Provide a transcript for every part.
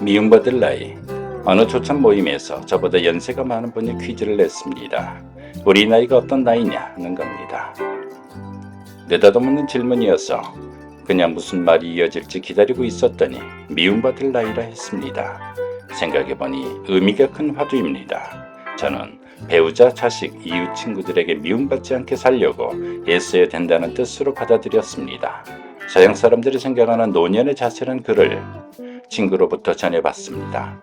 미움받을 나이. 어느 초참 모임에서 저보다 연세가 많은 분이 퀴즈를 냈습니다. 우리 나이가 어떤 나이냐는 겁니다. 느닷없는 질문이어서 그냥 무슨 말이 이어질지 기다리고 있었더니 미움받을 나이라 했습니다. 생각해보니 의미가 큰 화두입니다. 저는 배우자, 자식, 이웃 친구들에게 미움받지 않게 살려고 애써야 된다는 뜻으로 받아들였습니다. 서양 사람들이 생각하는 노년의 자세란 글을 친구로부터 전해봤습니다.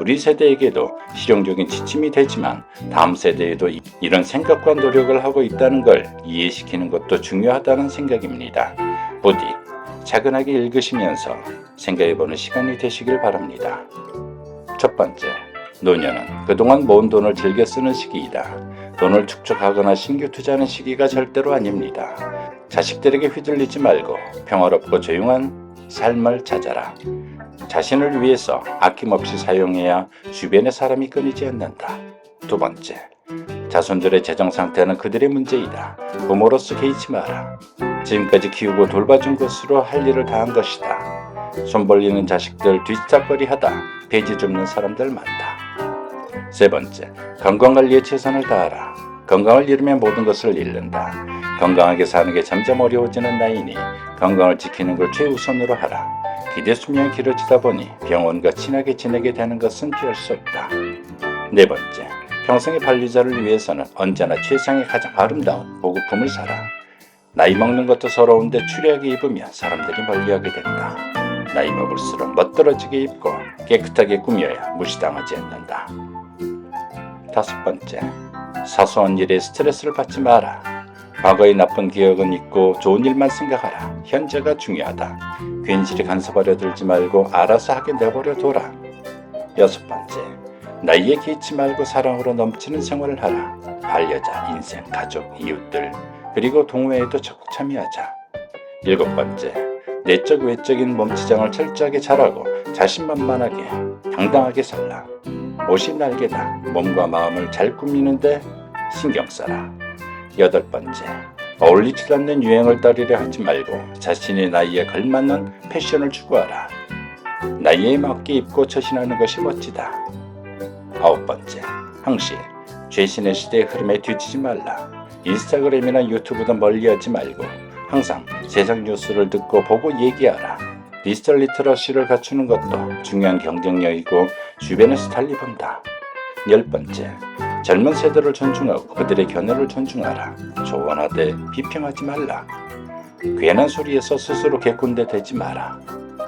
우리 세대에게도 실용적인 지침이 되지만 다음 세대에도 이- 이런 생각과 노력을 하고 있다는 걸 이해시키는 것도 중요하다는 생각입니다. 부디 차근하게 읽으시면서 생각해보는 시간이 되시길 바랍니다. 첫 번째, 노년은 그동안 모은 돈을 즐겨 쓰는 시기이다. 돈을 축적하거나 신규 투자하는 시기가 절대로 아닙니다. 자식들에게 휘둘리지 말고 평화롭고 조용한 삶을 찾아라. 자신을 위해서 아낌없이 사용해야 주변의 사람이 끊이지 않는다. 두 번째, 자손들의 재정 상태는 그들의 문제이다. 부모로서 개의치 마라. 지금까지 키우고 돌봐준 것으로 할 일을 다한 것이다. 손 벌리는 자식들 뒤짝거리 하다 배지 줍는 사람들 많다. 세 번째, 건강관리에 최선을 다하라. 건강을 잃으면 모든 것을 잃는다. 건강하게 사는 게 점점 어려워지는 나이니 건강을 지키는 걸 최우선으로 하라. 기대 수명이 길어지다 보니 병원과 친하게 지내게 되는 것은 피할 수 없다. 네 번째, 평생의 반려자를 위해서는 언제나 최상의 가장 아름다운 보급품을 사라. 나이 먹는 것도 서러운데 추리하게 입으면 사람들이 멀리하게 된다. 나이 먹을수록 멋들어지게 입고 깨끗하게 꾸며야 무시당하지 않는다. 다섯 번째, 사소한 일에 스트레스를 받지 마라. 과거의 나쁜 기억은 잊고 좋은 일만 생각하라. 현재가 중요하다. 괜시리 간섭하려 들지 말고 알아서 하게 내버려 둬라. 여섯 번째, 나이에 기치 말고 사랑으로 넘치는 생활을 하라. 반려자, 인생, 가족, 이웃들, 그리고 동호회에도 적극 참여하자. 일곱 번째, 내적 외적인 몸치장을 철저하게 잘하고 자신만만하게 당당하게 살라. 옷이 날개다. 몸과 마음을 잘 꾸미는데 신경 써라. 여덟 번째, 어울리지 않는 유행을 따르려 하지 말고 자신의 나이에 걸맞는 패션을 추구하라. 나이에 맞게 입고 처신하는 것이 멋지다. 아홉 번째, 항시 최신의 시대의 흐름에 뒤지지 말라. 인스타그램이나 유튜브도 멀리하지 말고 항상 세상 뉴스를 듣고 보고 얘기하라. 디지털 리터러시를 갖추는 것도 중요한 경쟁력이고 주변에서 달리 본다. 열 번째, 젊은 세대를 존중하고 그들의 견해를 존중하라. 조언하되 비평하지 말라. 괜한 소리에서 스스로 개꼰대 되지 마라.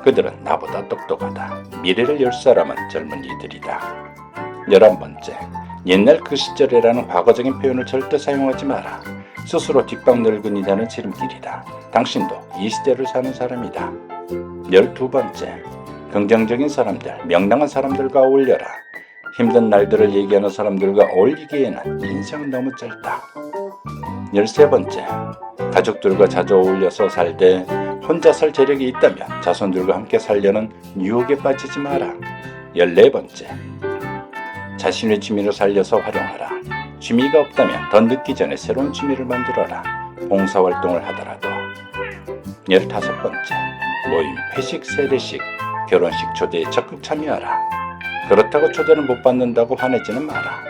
그들은 나보다 똑똑하다. 미래를 열 사람은 젊은 이들이다. 열한 번째, 옛날 그 시절이라는 과거적인 표현을 절대 사용하지 마라. 스스로 뒷방 늙은이 되는 지름길이다. 당신도 이 시대를 사는 사람이다. 열두 번째, 긍정적인 사람들, 명랑한 사람들과 어울려라. 힘든 날들을 얘기하는 사람들과 어울리기에는 인생은 너무 짧다. 열세 번째, 가족들과 자주 어울려서 살되 혼자 살 재력이 있다면 자손들과 함께 살려는 유혹에 빠지지 마라. 열네 번째, 자신의 취미를 살려서 활용하라. 취미가 없다면 더 늦기 전에 새로운 취미를 만들어라. 봉사활동을 하더라도. 열다섯 번째, 모임, 회식, 세례식, 결혼식 초대에 적극 참여하라. 그렇다고 초대를 못 받는다고 화내지는 마라.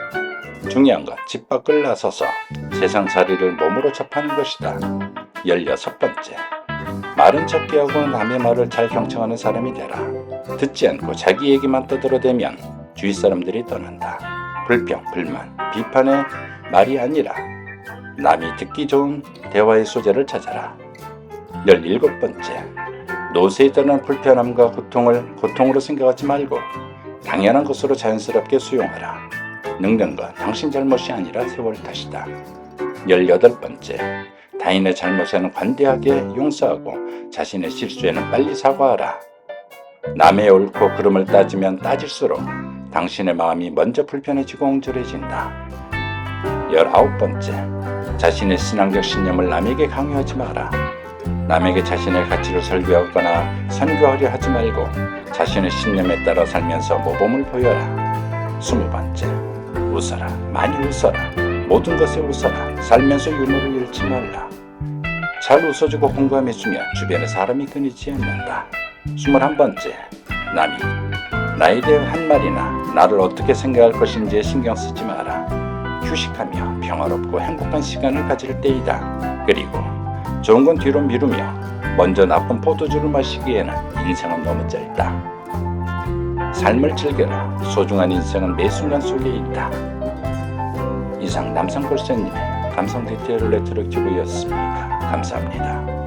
중요한 건 집 밖을 나서서 세상살이를 몸으로 접하는 것이다. 열여섯 번째, 말은 적게 하고 남의 말을 잘 경청하는 사람이 되라. 듣지 않고 자기 얘기만 떠들어대면 주위 사람들이 떠난다. 불평, 불만, 비판의 말이 아니라 남이 듣기 좋은 대화의 소재를 찾아라. 열일곱 번째, 노쇠에 따른 불편함과 고통을 고통으로 생각하지 말고 당연한 것으로 자연스럽게 수용하라. 건 당신 잘못이 아니라 세월 탓이다. 열여덟 번째, 타인의 잘못에는 관대하게 용서하고 자신의 실수에는 빨리 사과하라. 남의 옳고 그름을 따지면 따질수록 당신의 마음이 먼저 불편해지고 옹졸해진다. 열아홉 번째, 자신의 신앙적 신념을 남에게 강요하지 마라. 남에게 자신의 가치를 설교하거나 선교하려 하지 말고 자신의 신념에 따라 살면서 모범을 보여라. 스무 번째, 웃어라. 많이 웃어라. 모든 것에 웃어라. 살면서 유머를 잃지 말라. 잘 웃어주고 공감해주면 주변에 사람이 끊이지 않는다. 스물한 번째, 남이 나에 대한 한 말이나 나를 어떻게 생각할 것인지에 신경 쓰지 마라. 휴식하며 평화롭고 행복한 시간을 가질 때이다. 그리고 좋은 건 뒤로 미루며 먼저 나쁜 포도주를 마시기에는 인생은 너무 짧다. 삶을 즐겨라. 소중한 인생은 매 순간 속에 있다. 이상 남성 골세님의 감성 디테일 레트로 큐브였습니다. 감사합니다.